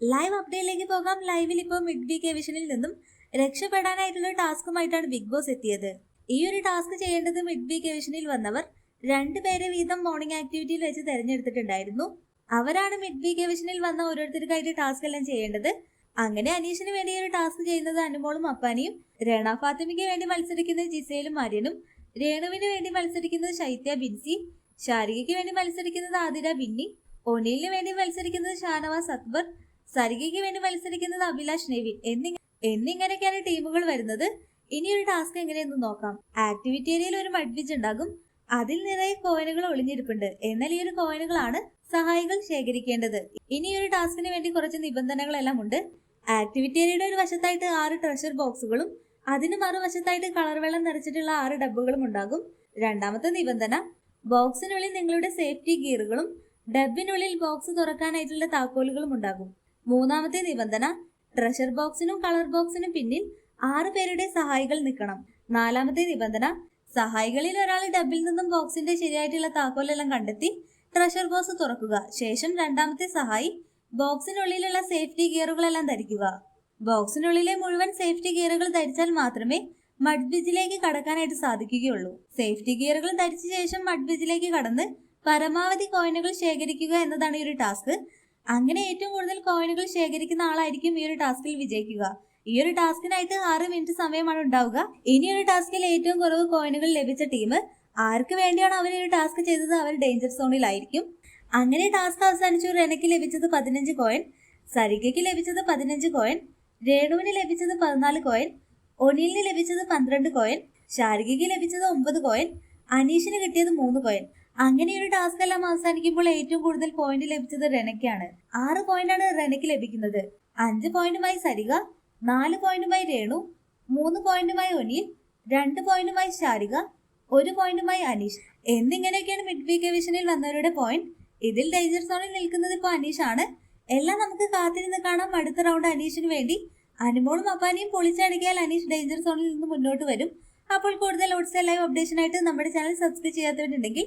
Live അപ്ഡേറ്റിലേക്ക് പോകാം. ലൈവിൽ ഇപ്പോൾ മിഡ് വീക്ക് എവിഷനിൽ നിന്നും രക്ഷപ്പെടാനായിട്ടുള്ള ടാസ്കുമായിട്ടാണ് ബിഗ് ബോസ് എത്തിയത്. ഈ ഒരു ടാസ്ക് ചെയ്യേണ്ടത് മിഡ് വീക്ക് എവിഷനിൽ വന്നവർ രണ്ടുപേരെ വീതം മോർണിംഗ് ആക്ടിവിറ്റിയിൽ വെച്ച് തെരഞ്ഞെടുത്തിട്ടുണ്ടായിരുന്നു. അവരാണ് മിഡ് വീക്ക് എവിഷനിൽ വന്ന ഓരോരുത്തർക്കായിട്ട് ടാസ്ക് എല്ലാം ചെയ്യേണ്ടത്. അങ്ങനെ അനീഷിന് വേണ്ടി ഒരു ടാസ്ക് ചെയ്യുന്നത് അനുമോളും അപ്പാനിയും രേണ ഫാത്തിമയ്ക്ക് വേണ്ടി മത്സരിക്കുന്നത് ജിസയിലും ആര്യനും രേണുവിന് വേണ്ടി മത്സരിക്കുന്നത് ശൈത്യ ബിൻസി ശാരികയ്ക്ക് വേണ്ടി മത്സരിക്കുന്നത് ആതിര ബിന്നി ഒനീലിന് വേണ്ടി മത്സരിക്കുന്നത് ഷാനവാസ് അക്ബർ സരികയ്ക്ക് വേണ്ടി മത്സരിക്കുന്നത് അഭിലാഷ് നെവിൻ എന്നിങ്ങനെ എന്നിങ്ങനെയൊക്കെയാണ് ടീമുകൾ വരുന്നത്. ഇനി ഒരു ടാസ്ക് എങ്ങനെയെന്ന് നോക്കാം. ആക്ടിവിറ്റി ഏരിയയിൽ ഒരു മഡ്ബിജ് ഉണ്ടാകും. അതിൽ നിറയെ കോയിനുകൾ ഒളിഞ്ഞിരിപ്പുണ്ട്. എന്നാൽ ഈ ഒരു കോയിനുകളാണ് സഹായികൾ ശേഖരിക്കേണ്ടത്. ഇനി ഒരു ടാസ്കിന് വേണ്ടി കുറച്ച് നിബന്ധനകളെല്ലാം ഉണ്ട്. ആക്ടിവിറ്റി ഏരിയയുടെ ഒരു വശത്തായിട്ട് ആറ് ട്രഷർ ബോക്സുകളും അതിന് മറുവശത്തായിട്ട് കളർ വെള്ളം നിറച്ചിട്ടുള്ള ആറ് ഡബ്ബുകളും ഉണ്ടാകും. രണ്ടാമത്തെ നിബന്ധന ബോക്സിനുള്ളിൽ നിങ്ങളുടെ സേഫ്റ്റി ഗിയറുകളും ഡബിനുള്ളിൽ ബോക്സ് തുറക്കാനായിട്ടുള്ള താക്കോലുകളും ഉണ്ടാകും. മൂന്നാമത്തെ നിബന്ധന ട്രഷർ ബോക്സിനും കളർ ബോക്സിനും പിന്നിൽ ആറ് പേരുടെ സഹായികൾ നിൽക്കണം. നാലാമത്തെ നിബന്ധന സഹായികളിൽ ഒരാൾ ഡബിൽ നിന്നും ബോക്സിന്റെ ശരിയായിട്ടുള്ള താക്കോലെല്ലാം കണ്ടെത്തി ട്രഷർ ബോക്സ് തുറക്കുക. ശേഷം രണ്ടാമത്തെ സഹായി ബോക്സിനുള്ളിലുള്ള സേഫ്റ്റി ഗിയറുകളെല്ലാം ധരിക്കുക. ബോക്സിനുള്ളിലെ മുഴുവൻ സേഫ്റ്റി ഗിയറുകൾ ധരിച്ചാൽ മാത്രമേ മഡ് ബ്രിഡ്ജിലേക്ക് കടക്കാനായിട്ട് സാധിക്കുകയുള്ളൂ. സേഫ്റ്റി ഗിയറുകൾ ധരിച്ച ശേഷം മഡ് ബ്രിഡ്ജിലേക്ക് കടന്ന് പരമാവധി കോയിനുകൾ ശേഖരിക്കുക എന്നതാണ് ഈ ഒരു ടാസ്ക് അങ്ങനെ ഏറ്റവും കൂടുതൽ കോയിനുകൾ ശേഖരിക്കുന്ന ആളായിരിക്കും ഈ ഒരു ടാസ്കിൽ വിജയിക്കുക. ഈ ഒരു ടാസ്കിനായിട്ട് ആറ് മിനിറ്റ് സമയമാണ് ഉണ്ടാവുക. ഇനി ഒരു ടാസ്കിൽ ഏറ്റവും കുറവ് കോയിനുകൾ ലഭിച്ച ടീം ആർക്ക് വേണ്ടിയാണ് അവർ ഒരു ടാസ്ക് ചെയ്തത്? അവർ ഡേഞ്ചർ സോണിലായിരിക്കും. അങ്ങനെ ടാസ്ക് അവസാനിച്ചു. റെനയ്ക്ക് ലഭിച്ചത് പതിനഞ്ച് കോയിൻ സരികയ്ക്ക് ലഭിച്ചത് പതിനഞ്ച് കോയിൻ രേണുവിന് ലഭിച്ചത് പതിനാല് കോയിൻ ഒനിലിന് ലഭിച്ചത് പന്ത്രണ്ട് കോയിൻ ശാരികയ്ക്ക് ലഭിച്ചത് ഒമ്പത് കോയിൻ അനീഷിന് കിട്ടിയത് മൂന്ന് കോയിൻ. അങ്ങനെ ഒരു ടാസ്ക് എല്ലാം അവസാനിക്കുമ്പോൾ ഏറ്റവും കൂടുതൽ പോയിന്റ് ലഭിച്ചത് റെനയ്ക്കാണ്. ആറ് പോയിന്റാണ് റെനയ്ക്ക് ലഭിക്കുന്നത്. അഞ്ച് പോയിന്റുമായി സരിക നാല് പോയിന്റുമായി രേണു മൂന്ന് പോയിന്റുമായി ഒനിൽ രണ്ട് പോയിന്റുമായി ശാരിക ഒരു പോയിന്റുമായി അനീഷ്. എന്നിങ്ങനെയൊക്കെയാണ് മിഡ് വീക്ക് വിഷനിൽ വന്നവരുടെ പോയിന്റ് ഇതിൽ ഡേഞ്ചർ സോണിൽ നിൽക്കുന്നത് ഇപ്പൊ അനീഷ് ആണ് എല്ലാം നമുക്ക് കാത്തിരുന്ന് കാണാം. അടുത്ത റൗണ്ട് അനീഷിന് വേണ്ടി. അനുമോളും അപ്പാനിയും പൊളിച്ചടിക്കാൻ അനീഷ് ഡേഞ്ചർ സോണിൽ നിന്ന് മുന്നോട്ട് വരും. അപ്പോൾ കൂടുതൽ ഓട്സ് ലൈവ് അപ്ഡേഷനായിട്ട് നമ്മുടെ ചാനൽ സബ്സ്ക്രൈബ് ചെയ്യാത്തവരുണ്ടെങ്കിൽ